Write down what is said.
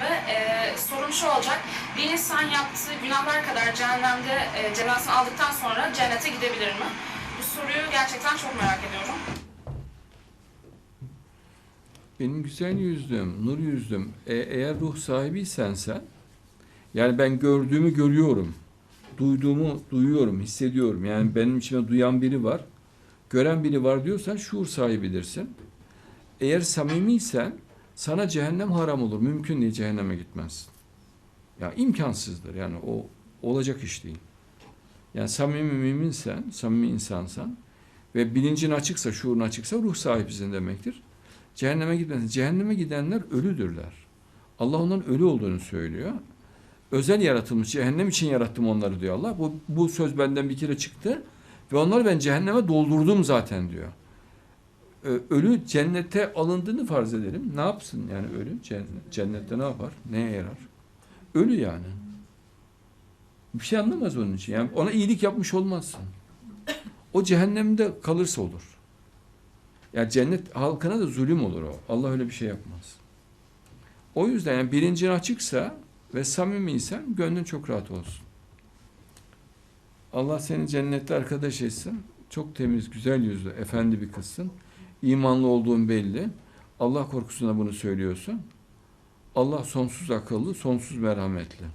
ve e, sorum şu olacak. Bir insan yaptığı günahlar kadar cehennemde e, cezasını aldıktan sonra cennete gidebilir mi? Bu soruyu gerçekten çok merak ediyorum. Benim güzel yüzlüm, nur yüzlüm, e, eğer ruh sahibiysen sen, yani ben gördüğümü görüyorum, duyduğumu duyuyorum, hissediyorum. Yani benim içime duyan biri var, gören biri var diyorsan şuur sahibidirsin. Eğer samimiysen sana cehennem haram olur. Mümkün değil cehenneme gitmezsin. Ya imkansızdır yani o olacak iş değil. Yani samimi müminsen, samimi insansan ve bilincin açıksa, şuurun açıksa ruh sahibisin demektir. Cehenneme gitmesin. Cehenneme gidenler ölüdürler. Allah onların ölü olduğunu söylüyor. Özel yaratılmış, cehennem için yarattım onları diyor Allah. Bu, bu söz benden bir kere çıktı ve onları ben cehenneme doldurdum zaten diyor. Ö- Ölü cennete alındığını farz edelim. Ne yapsın yani ölü? Cennet, cennette ne yapar? Neye yarar? Ölü yani. Bir şey anlamaz onun için. Yani ona iyilik yapmış olmazsın. O cehennemde kalırsa olur. Ya cennet halkına da zulüm olur o. Allah öyle bir şey yapmaz. O yüzden yani bilincin açıksa ve samimiysen gönlün çok rahat olsun. Allah seni cennette arkadaş etsin. Çok temiz, güzel yüzlü, efendi bir kızsın. İmanlı olduğun belli. Allah korkusuna bunu söylüyorsun. Allah sonsuz akıllı, sonsuz merhametli.